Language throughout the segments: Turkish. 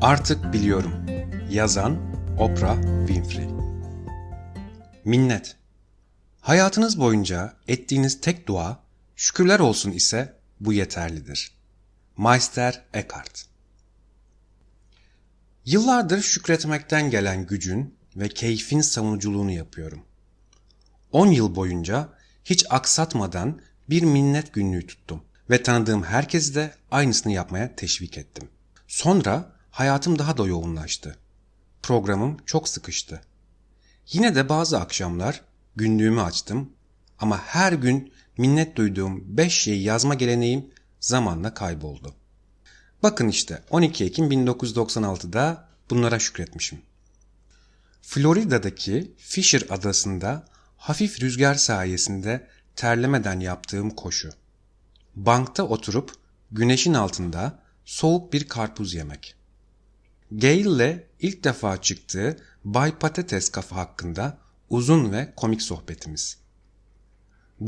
Artık biliyorum. Yazan Oprah Winfrey. Minnet. Hayatınız boyunca ettiğiniz tek dua şükürler olsun ise bu yeterlidir. Meister Eckhart. Yıllardır şükretmekten gelen gücün ve keyfin savunuculuğunu yapıyorum. 10 yıl boyunca hiç aksatmadan bir minnet günlüğü tuttum ve tanıdığım herkesi de aynısını yapmaya teşvik ettim. Sonra hayatım daha da yoğunlaştı. Programım çok sıkıştı. Yine de bazı akşamlar günlüğümü açtım ama her gün minnet duyduğum 5 şeyi yazma geleneğim zamanla kayboldu. Bakın işte 12 Ekim 1996'da bunlara şükretmişim. Florida'daki Fisher adasında hafif rüzgar sayesinde terlemeden yaptığım koşu. Bankta oturup güneşin altında soğuk bir karpuz yemek. Gail'le ilk defa çıktığı Bay Patates kafa hakkında uzun ve komik sohbetimiz.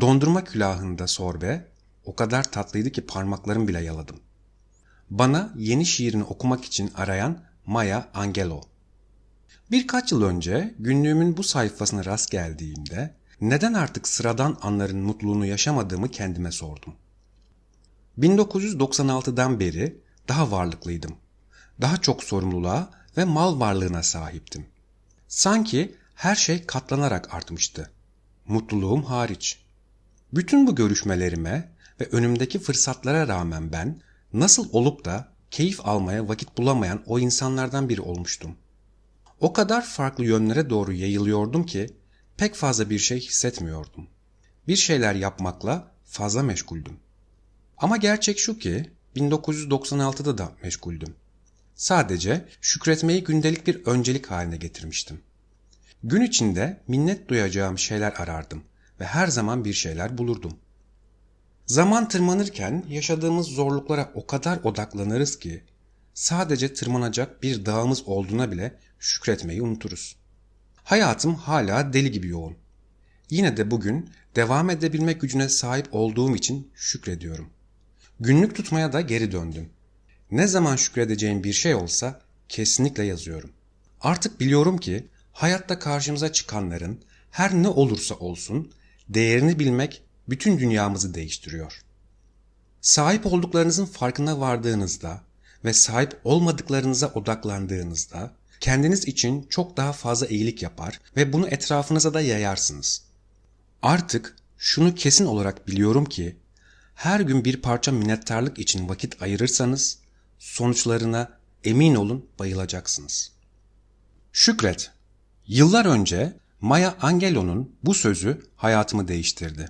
Dondurma külahında sorbe o kadar tatlıydı ki parmaklarım bile yaladım. Bana yeni şiirini okumak için arayan Maya Angelo. Birkaç yıl önce günlüğümün bu sayfasına rast geldiğimde neden artık sıradan anların mutluluğunu yaşamadığımı kendime sordum. 1996'dan beri daha varlıklıydım. Daha çok sorumluluğa ve mal varlığına sahiptim. Sanki her şey katlanarak artmıştı. Mutluluğum hariç. Bütün bu görüşmelerime ve önümdeki fırsatlara rağmen ben nasıl olup da keyif almaya vakit bulamayan o insanlardan biri olmuştum. O kadar farklı yönlere doğru yayılıyordum ki pek fazla bir şey hissetmiyordum. Bir şeyler yapmakla fazla meşguldüm. Ama gerçek şu ki 1996'da da meşguldüm. Sadece şükretmeyi gündelik bir öncelik haline getirmiştim. Gün içinde minnet duyacağım şeyler arardım ve her zaman bir şeyler bulurdum. Zaman tırmanırken yaşadığımız zorluklara o kadar odaklanırız ki sadece tırmanacak bir dağımız olduğuna bile şükretmeyi unuturuz. Hayatım hala deli gibi yoğun. Yine de bugün devam edebilme gücüne sahip olduğum için şükrediyorum. Günlük tutmaya da geri döndüm. Ne zaman şükredeceğim bir şey olsa kesinlikle yazıyorum. Artık biliyorum ki hayatta karşımıza çıkanların her ne olursa olsun değerini bilmek bütün dünyamızı değiştiriyor. Sahip olduklarınızın farkına vardığınızda ve sahip olmadıklarınıza odaklandığınızda kendiniz için çok daha fazla iyilik yapar ve bunu etrafınıza da yayarsınız. Artık şunu kesin olarak biliyorum ki her gün bir parça minnettarlık için vakit ayırırsanız sonuçlarına emin olun bayılacaksınız. Şükret. Yıllar önce Maya Angelou'nun bu sözü hayatımı değiştirdi.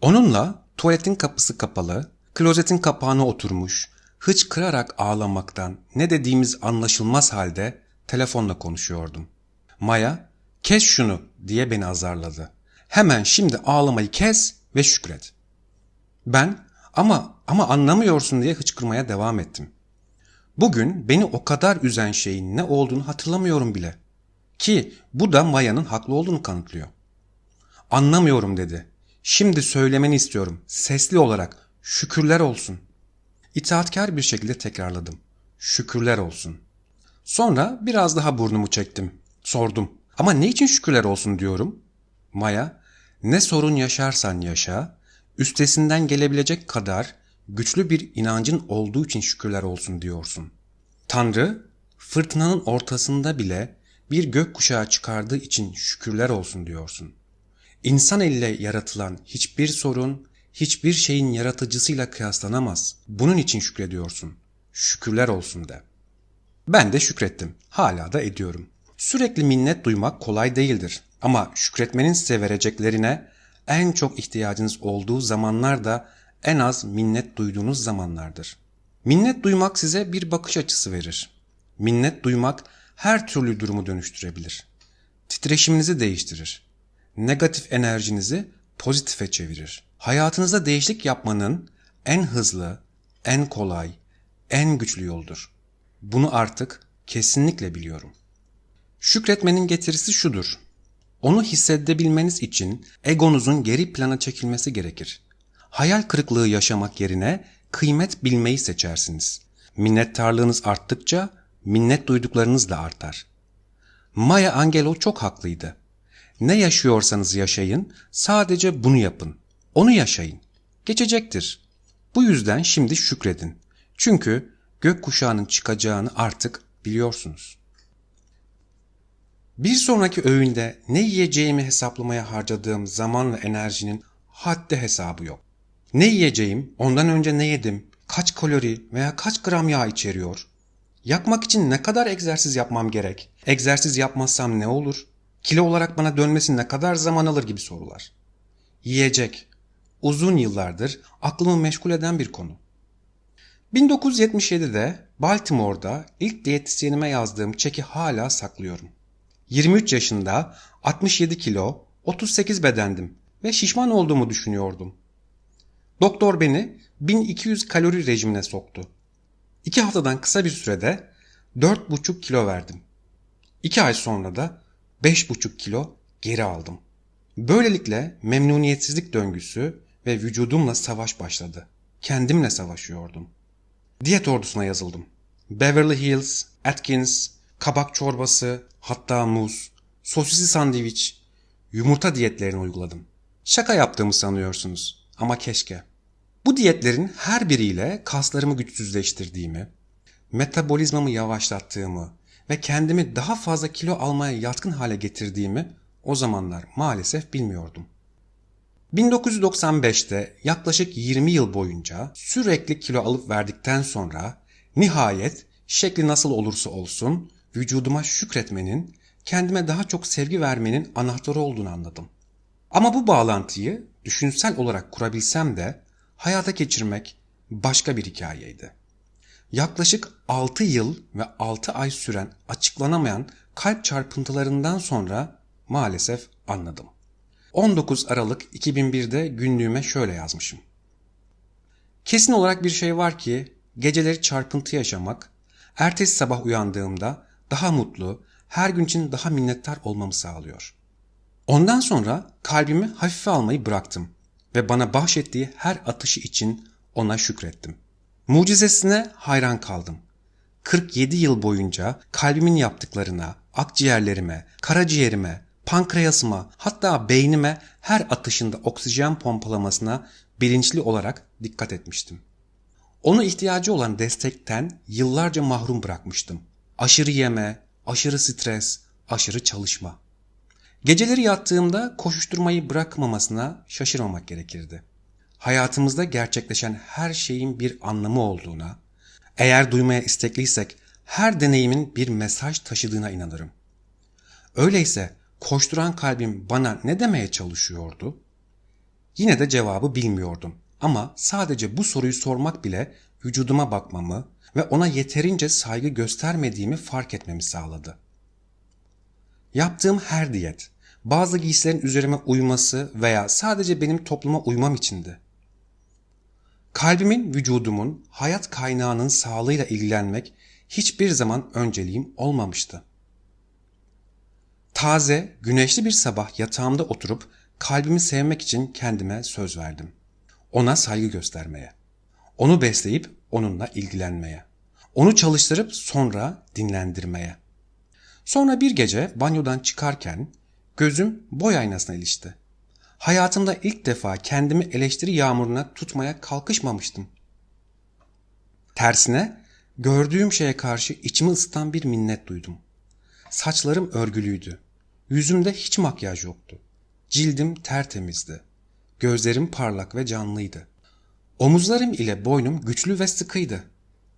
Onunla tuvaletin kapısı kapalı, klozetin kapağına oturmuş, hıçkırarak ağlamaktan ne dediğimiz anlaşılmaz halde telefonla konuşuyordum. Maya, kes şunu diye beni azarladı. Hemen şimdi ağlamayı kes ve şükret. Ben ama ama anlamıyorsun diye hıçkırmaya devam ettim. Bugün beni o kadar üzen şeyin ne olduğunu hatırlamıyorum bile. Ki bu da Maya'nın haklı olduğunu kanıtlıyor. Anlamıyorum dedi. Şimdi söylemeni istiyorum. Sesli olarak. Şükürler olsun. İtaatkar bir şekilde tekrarladım. Şükürler olsun. Sonra biraz daha burnumu çektim. Sordum. Ama ne için şükürler olsun diyorum? Maya, ne sorun yaşarsan yaşa, üstesinden gelebilecek kadar güçlü bir inancın olduğu için şükürler olsun diyorsun. Tanrı, fırtınanın ortasında bile bir gök kuşağı çıkardığı için şükürler olsun diyorsun. İnsan elle yaratılan hiçbir sorun, hiçbir şeyin yaratıcısıyla kıyaslanamaz. Bunun için şükrediyorsun. Şükürler olsun de. Ben de şükrettim. Hala da ediyorum. Sürekli minnet duymak kolay değildir. Ama şükretmenin size vereceklerine en çok ihtiyacınız olduğu zamanlar da en az minnet duyduğunuz zamanlardır. Minnet duymak size bir bakış açısı verir. Minnet duymak her türlü durumu dönüştürebilir. Titreşiminizi değiştirir. Negatif enerjinizi pozitife çevirir. Hayatınızda değişiklik yapmanın en hızlı, en kolay, en güçlü yoldur. Bunu artık kesinlikle biliyorum. Şükretmenin getirisi şudur. Onu hissedebilmeniz için egonuzun geri plana çekilmesi gerekir. Hayal kırıklığı yaşamak yerine kıymet bilmeyi seçersiniz. Minnettarlığınız arttıkça minnet duyduklarınız da artar. Maya Angelou çok haklıydı. Ne yaşıyorsanız yaşayın, sadece bunu yapın. Onu yaşayın. Geçecektir. Bu yüzden şimdi şükredin. Çünkü gökkuşağının çıkacağını artık biliyorsunuz. Bir sonraki öğünde ne yiyeceğimi hesaplamaya harcadığım zaman ve enerjinin haddi hesabı yok. Ne yiyeceğim, ondan önce ne yedim, kaç kalori veya kaç gram yağ içeriyor, yakmak için ne kadar egzersiz yapmam gerek, egzersiz yapmazsam ne olur, kilo olarak bana dönmesi ne kadar zaman alır gibi sorular. Yiyecek, uzun yıllardır aklımı meşgul eden bir konu. 1977'de Baltimore'da ilk diyetisyenime yazdığım çeki hala saklıyorum. 23 yaşında 67 kilo 38 bedendim ve şişman olduğumu düşünüyordum. Doktor beni 1200 kalori rejimine soktu. İki haftadan kısa bir sürede 4,5 kilo verdim. İki ay sonra da 5,5 kilo geri aldım. Böylelikle memnuniyetsizlik döngüsü ve vücudumla savaş başladı. Kendimle savaşıyordum. Diyet ordusuna yazıldım. Beverly Hills, Atkins, kabak çorbası, hatta muz, sosisli sandviç, yumurta diyetlerini uyguladım. Şaka yaptığımı sanıyorsunuz ama keşke. Bu diyetlerin her biriyle kaslarımı güçsüzleştirdiğimi, metabolizmamı yavaşlattığımı ve kendimi daha fazla kilo almaya yatkın hale getirdiğimi o zamanlar maalesef bilmiyordum. 1995'te yaklaşık 20 yıl boyunca sürekli kilo alıp verdikten sonra nihayet şekli nasıl olursa olsun vücuduma şükretmenin, kendime daha çok sevgi vermenin anahtarı olduğunu anladım. Ama bu bağlantıyı düşünsel olarak kurabilsem de hayata geçirmek başka bir hikayeydi. Yaklaşık 6 yıl ve 6 ay süren açıklanamayan kalp çarpıntılarından sonra maalesef anladım. 19 Aralık 2001'de günlüğüme şöyle yazmışım. Kesin olarak bir şey var ki geceleri çarpıntı yaşamak, ertesi sabah uyandığımda daha mutlu, her gün için daha minnettar olmamı sağlıyor. Ondan sonra kalbimi hafife almayı bıraktım ve bana bahşettiği her atışı için ona şükrettim. Mucizesine hayran kaldım. 47 yıl boyunca kalbimin yaptıklarına, akciğerlerime, karaciğerime, pankreasıma hatta beynime her atışında oksijen pompalamasına bilinçli olarak dikkat etmiştim. Onu ihtiyacı olan destekten yıllarca mahrum bırakmıştım. Aşırı yeme, aşırı stres, aşırı çalışma. Geceleri yattığımda koşuşturmayı bırakmamasına şaşırmamak gerekirdi. Hayatımızda gerçekleşen her şeyin bir anlamı olduğuna, eğer duymaya istekliysek her deneyimin bir mesaj taşıdığına inanırım. Öyleyse koşturan kalbim bana ne demeye çalışıyordu? Yine de cevabı bilmiyordum ama sadece bu soruyu sormak bile vücuduma bakmamı ve ona yeterince saygı göstermediğimi fark etmemi sağladı. Yaptığım her diyet, bazı giysilerin üzerime uyması veya sadece benim topluma uymam içindi. Kalbimin, vücudumun, hayat kaynağının sağlığıyla ilgilenmek hiçbir zaman önceliğim olmamıştı. Taze, güneşli bir sabah yatağımda oturup kalbimi sevmek için kendime söz verdim. Ona saygı göstermeye. Onu besleyip onunla ilgilenmeye. Onu çalıştırıp sonra dinlendirmeye. Sonra bir gece banyodan çıkarken gözüm boy aynasına ilişti. Hayatımda ilk defa kendimi eleştiri yağmuruna tutmaya kalkışmamıştım. Tersine gördüğüm şeye karşı içimi ısıtan bir minnet duydum. Saçlarım örgülüydü. Yüzümde hiç makyaj yoktu. Cildim tertemizdi. Gözlerim parlak ve canlıydı. Omuzlarım ile boynum güçlü ve sıkıydı.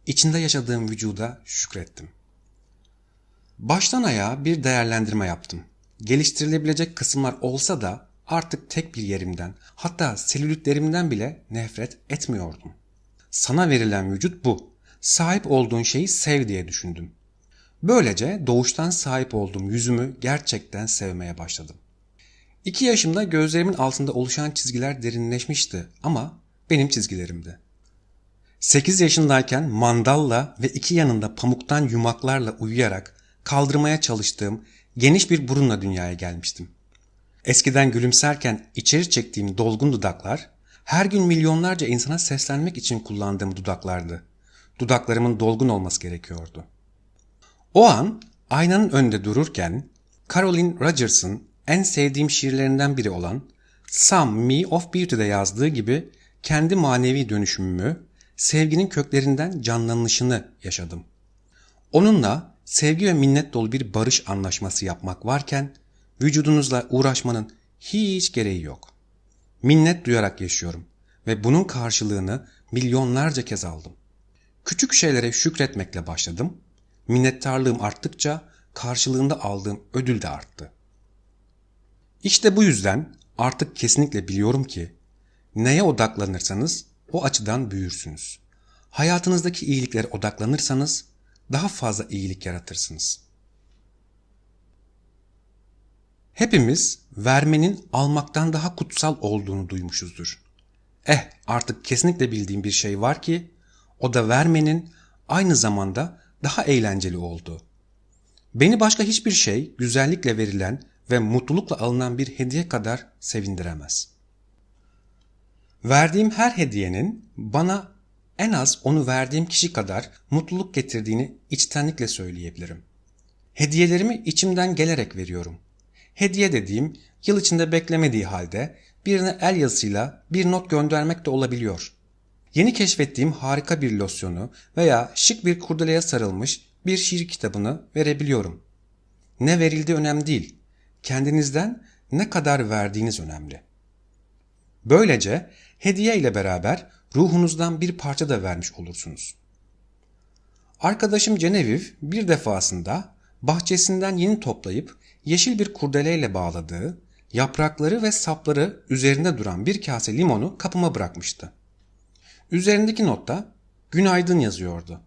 İçinde yaşadığım vücuda şükrettim. Baştan ayağa bir değerlendirme yaptım. Geliştirilebilecek kısımlar olsa da artık tek bir yerimden, hatta selülitlerimden bile nefret etmiyordum. Sana verilen vücut bu. Sahip olduğun şeyi sev diye düşündüm. Böylece doğuştan sahip olduğum yüzümü gerçekten sevmeye başladım. İki yaşımda gözlerimin altında oluşan çizgiler derinleşmişti ama benim çizgilerimdi. 8 yaşındayken mandalla ve iki yanında pamuktan yumaklarla uyuyarak kaldırmaya çalıştığım geniş bir burunla dünyaya gelmiştim. Eskiden gülümserken içeri çektiğim dolgun dudaklar, her gün milyonlarca insana seslenmek için kullandığım dudaklardı. Dudaklarımın dolgun olması gerekiyordu. O an aynanın önünde dururken Caroline Rogers'ın en sevdiğim şiirlerinden biri olan Some Me of Beauty'de yazdığı gibi kendi manevi dönüşümümü, sevginin köklerinden canlanışını yaşadım. Onunla sevgi ve minnet dolu bir barış anlaşması yapmak varken vücudunuzla uğraşmanın hiç gereği yok. Minnet duyarak yaşıyorum ve bunun karşılığını milyonlarca kez aldım. Küçük şeylere şükretmekle başladım. Minnettarlığım arttıkça karşılığında aldığım ödül de arttı. İşte bu yüzden artık kesinlikle biliyorum ki neye odaklanırsanız o açıdan büyürsünüz. Hayatınızdaki iyiliklere odaklanırsanız daha fazla iyilik yaratırsınız. Hepimiz vermenin almaktan daha kutsal olduğunu duymuşuzdur. Eh artık kesinlikle bildiğim bir şey var ki o da vermenin aynı zamanda daha eğlenceli olduğu. Beni başka hiçbir şey güzellikle verilen ve mutlulukla alınan bir hediye kadar sevindiremez. Verdiğim her hediyenin bana en az onu verdiğim kişi kadar mutluluk getirdiğini içtenlikle söyleyebilirim. Hediyelerimi içimden gelerek veriyorum. Hediye dediğim yıl içinde beklemediği halde birine el yazısıyla bir not göndermek de olabiliyor. Yeni keşfettiğim harika bir losyonu veya şık bir kurdeleye sarılmış bir şiir kitabını verebiliyorum. Ne verildiği önemli değil. Kendinizden ne kadar verdiğiniz önemli. Böylece hediye ile beraber ruhunuzdan bir parça da vermiş olursunuz. Arkadaşım Genevieve bir defasında bahçesinden yeni toplayıp yeşil bir kurdeleyle bağladığı, yaprakları ve sapları üzerinde duran bir kase limonu kapıma bırakmıştı. Üzerindeki notta günaydın yazıyordu.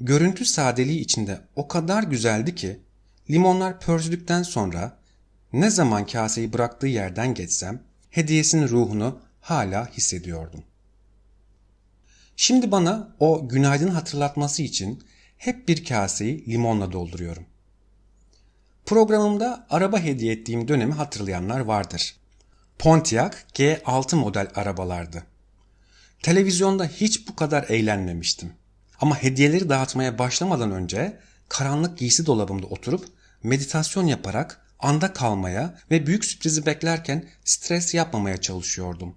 Görüntü sadeliği içinde o kadar güzeldi ki limonlar pörsüdükten sonra ne zaman kaseyi bıraktığı yerden geçsem hediyesinin ruhunu hala hissediyordum. Şimdi bana o günaydın hatırlatması için hep bir kaseyi limonla dolduruyorum. Programımda araba hediye ettiğim dönemi hatırlayanlar vardır. Pontiac G6 model arabalardı. Televizyonda hiç bu kadar eğlenmemiştim. Ama hediyeleri dağıtmaya başlamadan önce karanlık giysi dolabımda oturup meditasyon yaparak anda kalmaya ve büyük sürprizi beklerken stres yapmamaya çalışıyordum.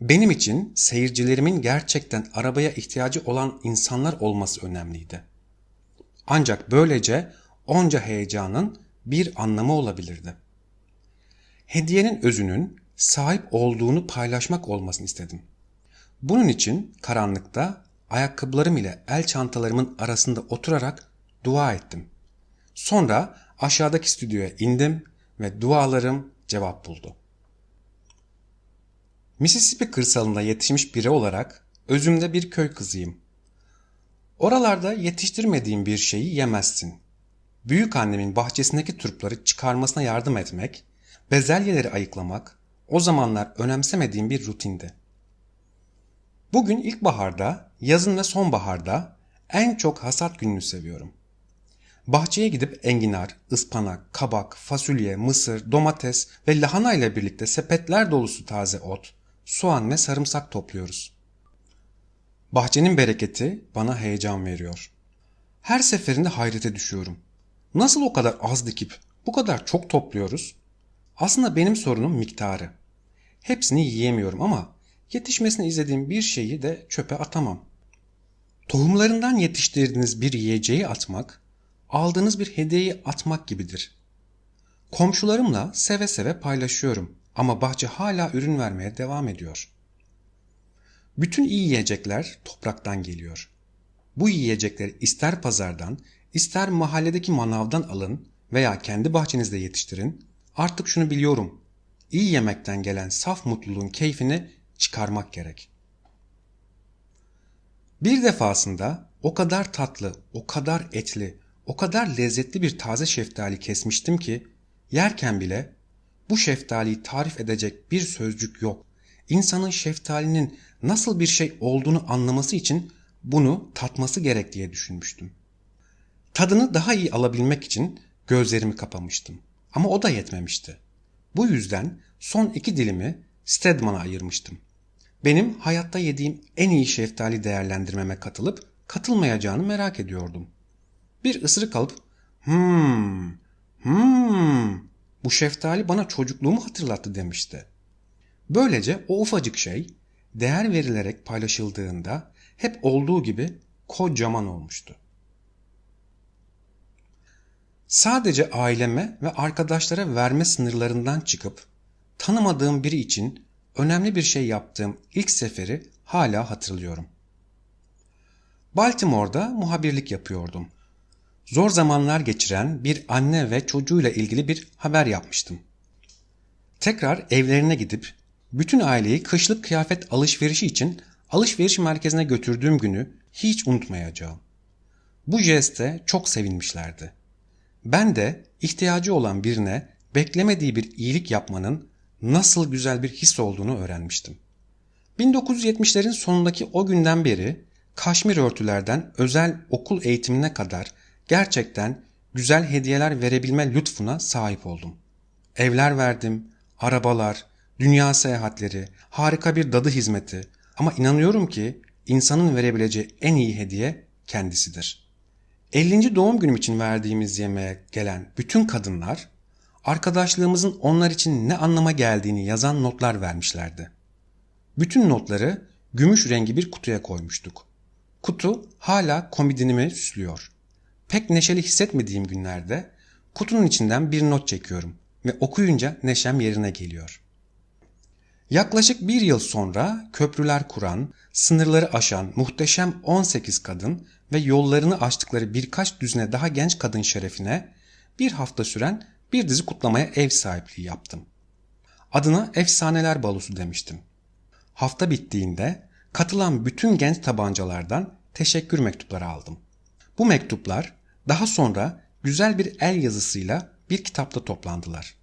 Benim için seyircilerimin gerçekten arabaya ihtiyacı olan insanlar olması önemliydi. Ancak böylece onca heyecanın bir anlamı olabilirdi. Hediyenin özünün sahip olduğunu paylaşmak olmasını istedim. Bunun için karanlıkta ayakkabılarım ile el çantalarımın arasında oturarak dua ettim. Sonra aşağıdaki stüdyoya indim ve dualarım cevap buldu. Mississippi kırsalında yetişmiş biri olarak özümde bir köy kızıyım. Oralarda yetiştirmediğim bir şeyi yemezsin. Büyük annemin bahçesindeki turpları çıkarmasına yardım etmek, bezelyeleri ayıklamak o zamanlar önemsemediğim bir rutindi. Bugün ilkbaharda, yazın ve sonbaharda en çok hasat gününü seviyorum. Bahçeye gidip enginar, ıspanak, kabak, fasulye, mısır, domates ve lahana ile birlikte sepetler dolusu taze ot, soğan ve sarımsak topluyoruz. Bahçenin bereketi bana heyecan veriyor. Her seferinde hayrete düşüyorum. Nasıl o kadar az dikip bu kadar çok topluyoruz? Aslında benim sorunum miktarı. Hepsini yiyemiyorum ama yetişmesini izlediğim bir şeyi de çöpe atamam. Tohumlarından yetiştirdiğiniz bir yiyeceği atmak, aldığınız bir hediyeyi atmak gibidir. Komşularımla seve seve paylaşıyorum ama bahçe hala ürün vermeye devam ediyor. Bütün iyi yiyecekler topraktan geliyor. Bu yiyecekleri ister pazardan, ister mahalledeki manavdan alın veya kendi bahçenizde yetiştirin. Artık şunu biliyorum. İyi yemekten gelen saf mutluluğun keyfini çıkarmak gerek. Bir defasında o kadar tatlı, o kadar etli, o kadar lezzetli bir taze şeftali kesmiştim ki yerken bile bu şeftaliyi tarif edecek bir sözcük yok. İnsanın şeftalinin nasıl bir şey olduğunu anlaması için bunu tatması gerek diye düşünmüştüm. Tadını daha iyi alabilmek için gözlerimi kapamıştım. Ama o da yetmemişti. Bu yüzden son iki dilimi Stedman'a ayırmıştım. Benim hayatta yediğim en iyi şeftali değerlendirmeme katılıp katılmayacağını merak ediyordum. Bir ısırık alıp hmm, hmm, bu şeftali bana çocukluğumu hatırlattı demişti. Böylece o ufacık şey değer verilerek paylaşıldığında hep olduğu gibi kocaman olmuştu. Sadece aileme ve arkadaşlara verme sınırlarından çıkıp tanımadığım biri için önemli bir şey yaptığım ilk seferi hala hatırlıyorum. Baltimore'da muhabirlik yapıyordum. Zor zamanlar geçiren bir anne ve çocuğuyla ilgili bir haber yapmıştım. Tekrar evlerine gidip bütün aileyi kışlık kıyafet alışverişi için alışveriş merkezine götürdüğüm günü hiç unutmayacağım. Bu jeste çok sevinmişlerdi. Ben de ihtiyacı olan birine beklemediği bir iyilik yapmanın nasıl güzel bir his olduğunu öğrenmiştim. 1970'lerin sonundaki o günden beri kaşmir örtülerden özel okul eğitimine kadar gerçekten güzel hediyeler verebilme lütfuna sahip oldum. Evler verdim, arabalar, dünya seyahatleri, harika bir dadı hizmeti ama inanıyorum ki insanın verebileceği en iyi hediye kendisidir. 50. doğum günüm için verdiğimiz yemeğe gelen bütün kadınlar arkadaşlığımızın onlar için ne anlama geldiğini yazan notlar vermişlerdi. Bütün notları gümüş rengi bir kutuya koymuştuk. Kutu hala komodinimi süslüyor. Pek neşeli hissetmediğim günlerde kutunun içinden bir not çekiyorum ve okuyunca neşem yerine geliyor. Yaklaşık bir yıl sonra köprüler kuran, sınırları aşan muhteşem 18 kadın ve yollarını açtıkları birkaç düzine daha genç kadın şerefine bir hafta süren bir dizi kutlamaya ev sahipliği yaptım. Adına Efsaneler Balosu demiştim. Hafta bittiğinde katılan bütün genç tabancalardan teşekkür mektupları aldım. Bu mektuplar daha sonra güzel bir el yazısıyla bir kitapta toplandılar.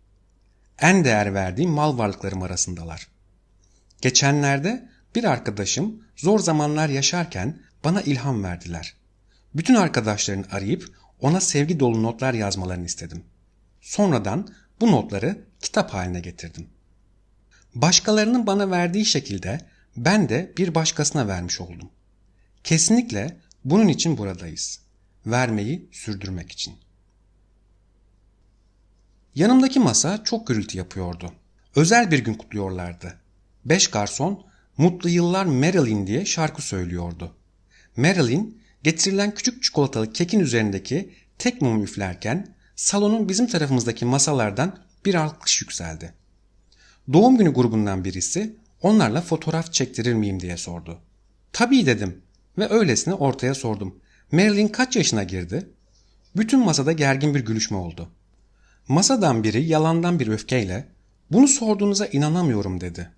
En değer verdiğim mal varlıklarım arasındalar. Geçenlerde bir arkadaşım zor zamanlar yaşarken bana ilham verdiler. Bütün arkadaşlarını arayıp ona sevgi dolu notlar yazmalarını istedim. Sonradan bu notları kitap haline getirdim. Başkalarının bana verdiği şekilde ben de bir başkasına vermiş oldum. Kesinlikle bunun için buradayız. Vermeyi sürdürmek için. Yanımdaki masa çok gürültü yapıyordu. Özel bir gün kutluyorlardı. Beş garson Mutlu Yıllar Marilyn diye şarkı söylüyordu. Marilyn getirilen küçük çikolatalı kekin üzerindeki tek mumu üflerken salonun bizim tarafımızdaki masalardan bir alkış yükseldi. Doğum günü grubundan birisi onlarla fotoğraf çektirir miyim diye sordu. Tabii dedim ve öylesine ortaya sordum. Marilyn kaç yaşına girdi? Bütün masada gergin bir gülüşme oldu. Masadan biri yalandan bir öfkeyle bunu sorduğunuza inanamıyorum dedi.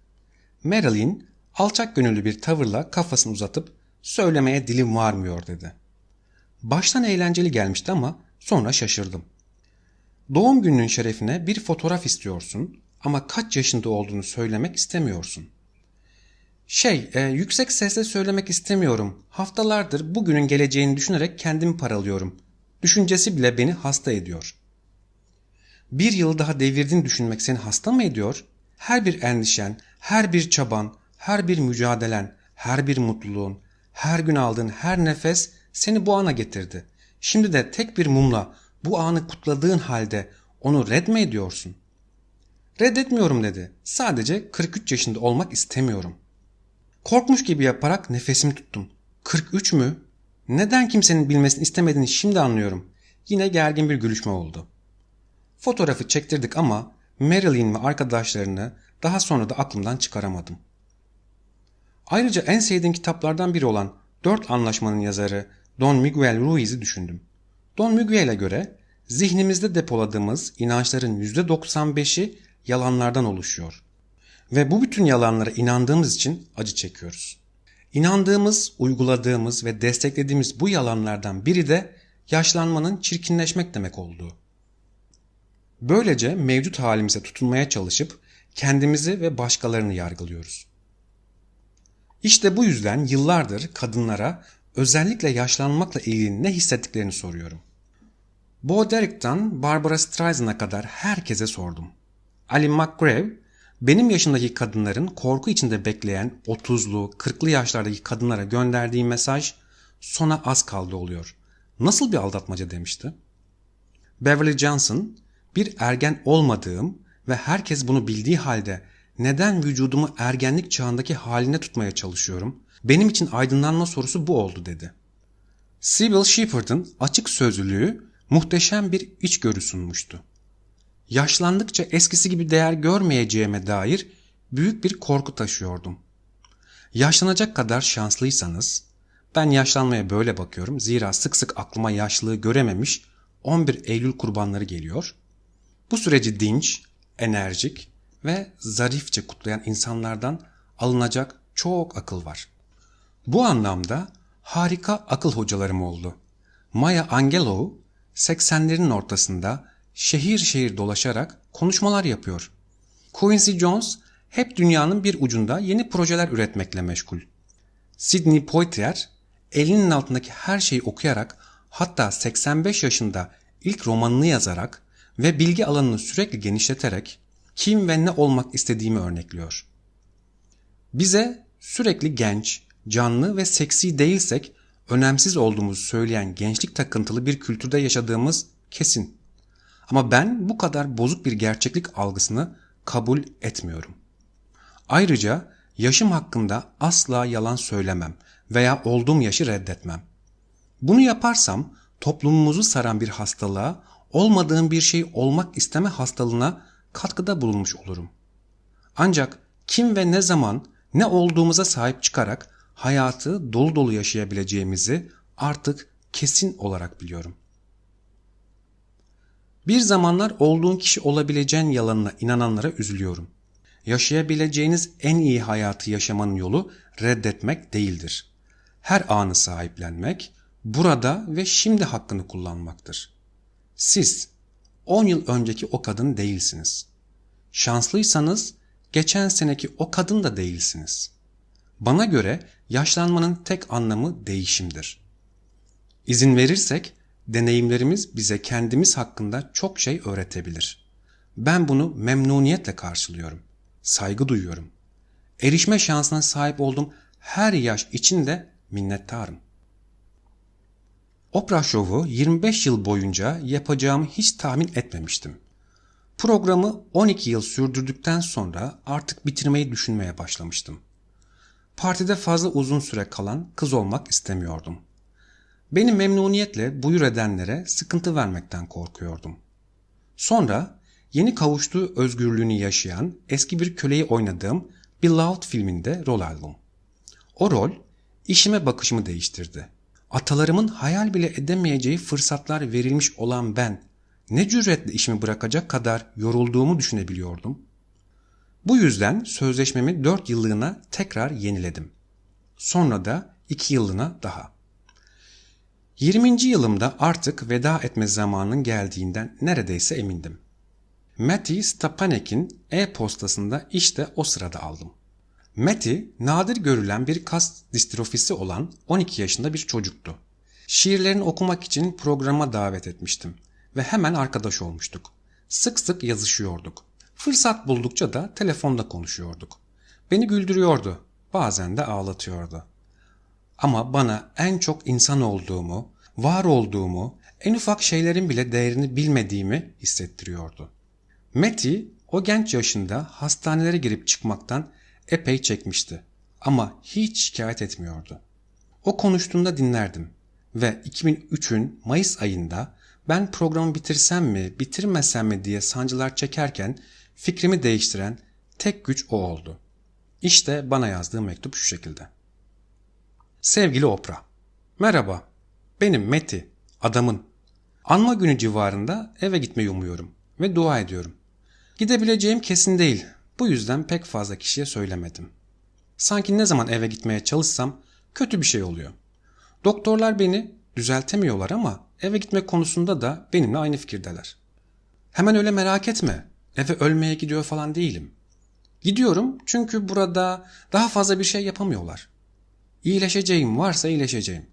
Marilyn alçak gönüllü bir tavırla kafasını uzatıp söylemeye dilim varmıyor dedi. Baştan eğlenceli gelmişti ama sonra şaşırdım. Doğum gününün şerefine bir fotoğraf istiyorsun ama kaç yaşında olduğunu söylemek istemiyorsun. Şey, e, yüksek sesle söylemek istemiyorum. Haftalardır bugünün geleceğini düşünerek kendimi paralıyorum. Düşüncesi bile beni hasta ediyor. Bir yıl daha devirdiğini düşünmek seni hasta mı ediyor? Her bir endişen, her bir çaban, her bir mücadelen, her bir mutluluğun, her gün aldığın her nefes seni bu ana getirdi. Şimdi de tek bir mumla bu anı kutladığın halde onu red mi ediyorsun? Reddetmiyorum dedi. Sadece 43 yaşında olmak istemiyorum. Korkmuş gibi yaparak nefesimi tuttum. 43 mü? Neden kimsenin bilmesini istemediğini şimdi anlıyorum. Yine gergin bir gülüşme oldu. Fotoğrafı çektirdik ama Marilyn ve arkadaşlarını daha sonra da aklımdan çıkaramadım. Ayrıca en sevdiğim kitaplardan biri olan Dört Anlaşmanın yazarı Don Miguel Ruiz'i düşündüm. Don Miguel'e göre zihnimizde depoladığımız inançların %95'i yalanlardan oluşuyor. Ve bu bütün yalanlara inandığımız için acı çekiyoruz. İnandığımız, uyguladığımız ve desteklediğimiz bu yalanlardan biri de yaşlanmanın çirkinleşmek demek olduğu. Böylece mevcut halimize tutunmaya çalışıp kendimizi ve başkalarını yargılıyoruz. İşte bu yüzden yıllardır kadınlara özellikle yaşlanmakla ilgili ne hissettiklerini soruyorum. Bo Derrick'ten Barbara Streisand'a kadar herkese sordum. Ali McGraw, benim yaşındaki kadınların korku içinde bekleyen 30'lu, 40'lı yaşlardaki kadınlara gönderdiği mesaj sona az kaldı oluyor. nasıl bir aldatmaca demişti. Beverly Johnson, bir ergen olmadığım ve herkes bunu bildiği halde neden vücudumu ergenlik çağındaki haline tutmaya çalışıyorum? Benim için aydınlanma sorusu bu oldu dedi. Sybil Shepherd'ın açık sözlülüğü muhteşem bir içgörü sunmuştu. Yaşlandıkça eskisi gibi değer görmeyeceğime dair büyük bir korku taşıyordum. Yaşlanacak kadar şanslıysanız, ben yaşlanmaya böyle bakıyorum zira sık sık aklıma yaşlılığı görememiş 11 Eylül kurbanları geliyor. Bu süreci dinç, enerjik ve zarifçe kutlayan insanlardan alınacak çok akıl var. Bu anlamda harika akıl hocalarım oldu. Maya Angelou 80'lerin ortasında şehir şehir dolaşarak konuşmalar yapıyor. Quincy Jones hep dünyanın bir ucunda yeni projeler üretmekle meşgul. Sidney Poitier elinin altındaki her şeyi okuyarak hatta 85 yaşında ilk romanını yazarak ve bilgi alanını sürekli genişleterek kim ve ne olmak istediğimi örnekliyor. Bize sürekli genç, canlı ve seksi değilsek önemsiz olduğumuzu söyleyen gençlik takıntılı bir kültürde yaşadığımız kesin. Ama ben bu kadar bozuk bir gerçeklik algısını kabul etmiyorum. Ayrıca yaşım hakkında asla yalan söylemem veya olduğum yaşı reddetmem. Bunu yaparsam toplumumuzu saran bir hastalığa, olmadığım bir şey olmak isteme hastalığına katkıda bulunmuş olurum. Ancak kim ve ne zaman ne olduğumuza sahip çıkarak hayatı dolu dolu yaşayabileceğimizi artık kesin olarak biliyorum. Bir zamanlar olduğun kişi olabileceğin yalanına inananlara üzülüyorum. Yaşayabileceğiniz en iyi hayatı yaşamanın yolu reddetmek değildir. Her anı sahiplenmek, burada ve şimdi hakkını kullanmaktır. Siz 10 yıl önceki o kadın değilsiniz. Şanslıysanız geçen seneki o kadın da değilsiniz. Bana göre yaşlanmanın tek anlamı değişimdir. İzin verirsek deneyimlerimiz bize kendimiz hakkında çok şey öğretebilir. Ben bunu memnuniyetle karşılıyorum. Saygı duyuyorum. Erişme şansına sahip olduğum her yaş için de minnettarım. Oprah Show'u 25 yıl boyunca yapacağımı hiç tahmin etmemiştim. Programı 12 yıl sürdürdükten sonra artık bitirmeyi düşünmeye başlamıştım. Partide fazla uzun süre kalan kız olmak istemiyordum. Beni memnuniyetle buyur edenlere sıkıntı vermekten korkuyordum. Sonra yeni kavuştuğu özgürlüğünü yaşayan eski bir köleyi oynadığım Beloved filminde rol aldım. O rol işime bakışımı değiştirdi. Atalarımın hayal bile edemeyeceği fırsatlar verilmiş olan ben ne cüretle işimi bırakacak kadar yorulduğumu düşünebiliyordum. Bu yüzden sözleşmemi 4 yıllığına tekrar yeniledim. Sonra da 2 yıllığına daha. 20. yılımda artık veda etme zamanının geldiğinden neredeyse emindim. Matty Stapanek'in e-postasında işte o sırada aldım. Matty, nadir görülen bir kas distrofisi olan 12 yaşında bir çocuktu. Şiirlerini okumak için programa davet etmiştim ve hemen arkadaş olmuştuk. Sık sık yazışıyorduk. Fırsat buldukça da telefonda konuşuyorduk. Beni güldürüyordu, bazen de ağlatıyordu. Ama bana en çok insan olduğumu, var olduğumu, en ufak şeylerin bile değerini bilmediğimi hissettiriyordu. Matty o genç yaşında hastanelere girip çıkmaktan epey çekmişti ama hiç şikayet etmiyordu. O konuştuğunda dinlerdim ve 2003'ün Mayıs ayında ben programı bitirsem mi, bitirmesem mi diye sancılar çekerken fikrimi değiştiren tek güç o oldu. İşte bana yazdığı mektup şu şekilde. Sevgili Oprah, merhaba, benim Meti, adamın. Anma günü civarında eve gitmeyi umuyorum ve dua ediyorum. Gidebileceğim kesin değil, bu yüzden pek fazla kişiye söylemedim. Sanki ne zaman eve gitmeye çalışsam kötü bir şey oluyor. Doktorlar beni düzeltemiyorlar ama eve gitmek konusunda da benimle aynı fikirdeler. Hemen öyle merak etme. Eve ölmeye gidiyor falan değilim. Gidiyorum çünkü burada daha fazla bir şey yapamıyorlar. İyileşeceğim varsa iyileşeceğim.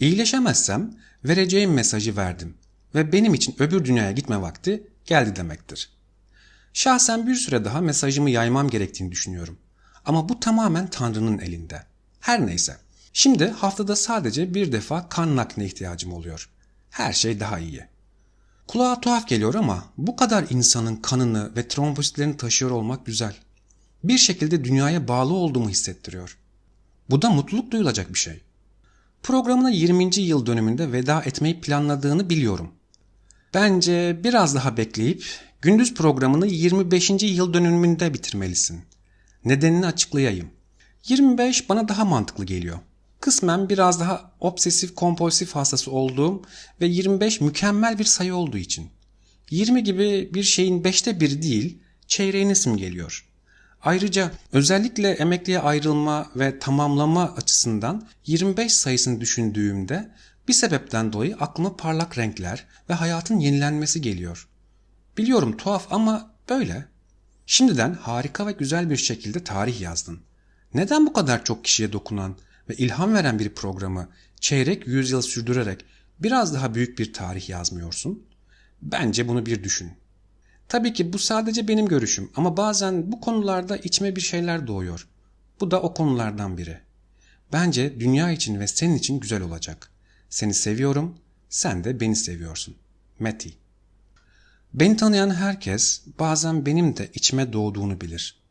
İyileşemezsem vereceğim mesajı verdim ve benim için öbür dünyaya gitme vakti geldi demektir. Şahsen bir süre daha mesajımı yaymam gerektiğini düşünüyorum. Ama bu tamamen Tanrı'nın elinde. Her neyse. Şimdi haftada sadece bir defa kan nakline ihtiyacım oluyor. Her şey daha iyi. Kulağa tuhaf geliyor ama bu kadar insanın kanını ve trombositlerini taşıyor olmak güzel. Bir şekilde dünyaya bağlı olduğumu hissettiriyor. Bu da mutluluk duyulacak bir şey. Programına 20. yıl dönümünde veda etmeyi planladığını biliyorum. Bence biraz daha bekleyip gündüz programını 25. yıl dönümünde bitirmelisin. Nedenini açıklayayım. 25 bana daha mantıklı geliyor. Kısmen biraz daha obsesif kompulsif hastası olduğum ve 25 mükemmel bir sayı olduğu için. 20 gibi bir şeyin 5'te biri değil, çeyreğini simgeliyor. Ayrıca özellikle emekliye ayrılma ve tamamlama açısından 25 sayısını düşündüğümde bir sebepten dolayı aklıma parlak renkler ve hayatın yenilenmesi geliyor. Biliyorum tuhaf ama böyle. Şimdiden harika ve güzel bir şekilde tarih yazdın. Neden bu kadar çok kişiye dokunan ve ilham veren bir programı çeyrek yüzyıl sürdürerek biraz daha büyük bir tarih yazmıyorsun? Bence bunu bir düşün. Tabii ki bu sadece benim görüşüm ama bazen bu konularda içime bir şeyler doğuyor. Bu da o konulardan biri. Bence dünya için ve senin için güzel olacak. Seni seviyorum, sen de beni seviyorsun. Meti Beni tanıyan herkes bazen benim de içime doğduğunu bilir.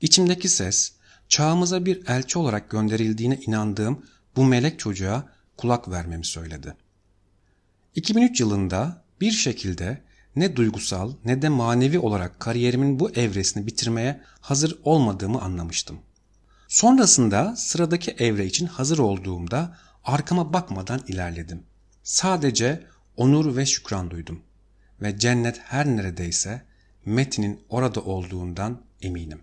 İçimdeki ses, çağımıza bir elçi olarak gönderildiğine inandığım bu melek çocuğa kulak vermemi söyledi. 2003 yılında bir şekilde ne duygusal ne de manevi olarak kariyerimin bu evresini bitirmeye hazır olmadığımı anlamıştım. Sonrasında sıradaki evre için hazır olduğumda arkama bakmadan ilerledim. Sadece onur ve şükran duydum ve cennet her neredeyse Metin'in orada olduğundan eminim.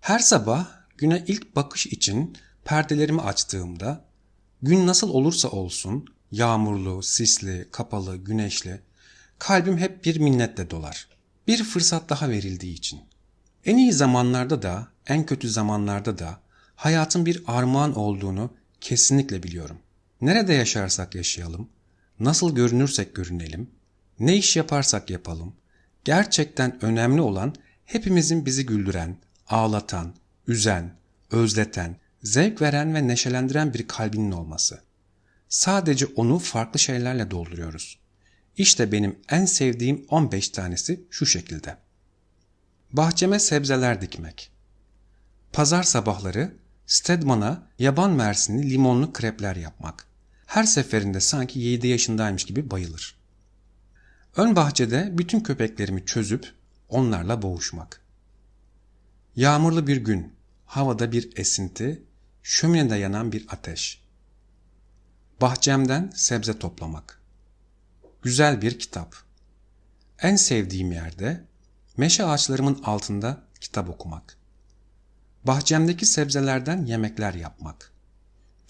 Her sabah güne ilk bakış için perdelerimi açtığımda gün nasıl olursa olsun yağmurlu, sisli, kapalı, güneşli kalbim hep bir minnetle dolar. Bir fırsat daha verildiği için. En iyi zamanlarda da, en kötü zamanlarda da hayatın bir armağan olduğunu kesinlikle biliyorum. Nerede yaşarsak yaşayalım, nasıl görünürsek görünelim, ne iş yaparsak yapalım, gerçekten önemli olan hepimizin bizi güldüren, ağlatan, üzen, özleten, zevk veren ve neşelendiren bir kalbinin olması. Sadece onu farklı şeylerle dolduruyoruz. İşte benim en sevdiğim 15 tanesi şu şekilde. Bahçeme sebzeler dikmek. Pazar sabahları Stedman'a yaban mersinli limonlu krepler yapmak. Her seferinde sanki 7 yaşındaymış gibi bayılır. Ön bahçede bütün köpeklerimi çözüp onlarla boğuşmak. Yağmurlu bir gün, havada bir esinti, şöminede yanan bir ateş. Bahçemden sebze toplamak. Güzel bir kitap. En sevdiğim yerde meşe ağaçlarımın altında kitap okumak. Bahçemdeki sebzelerden yemekler yapmak.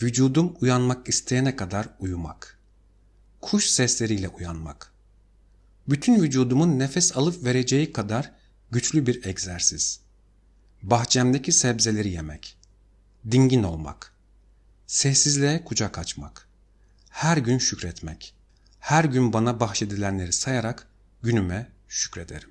Vücudum uyanmak isteyene kadar uyumak. Kuş sesleriyle uyanmak. Bütün vücudumun nefes alıp vereceği kadar güçlü bir egzersiz. Bahçemdeki sebzeleri yemek. Dingin olmak. Sessizliğe kucak açmak. Her gün şükretmek. Her gün bana bahşedilenleri sayarak günüme şükrederim.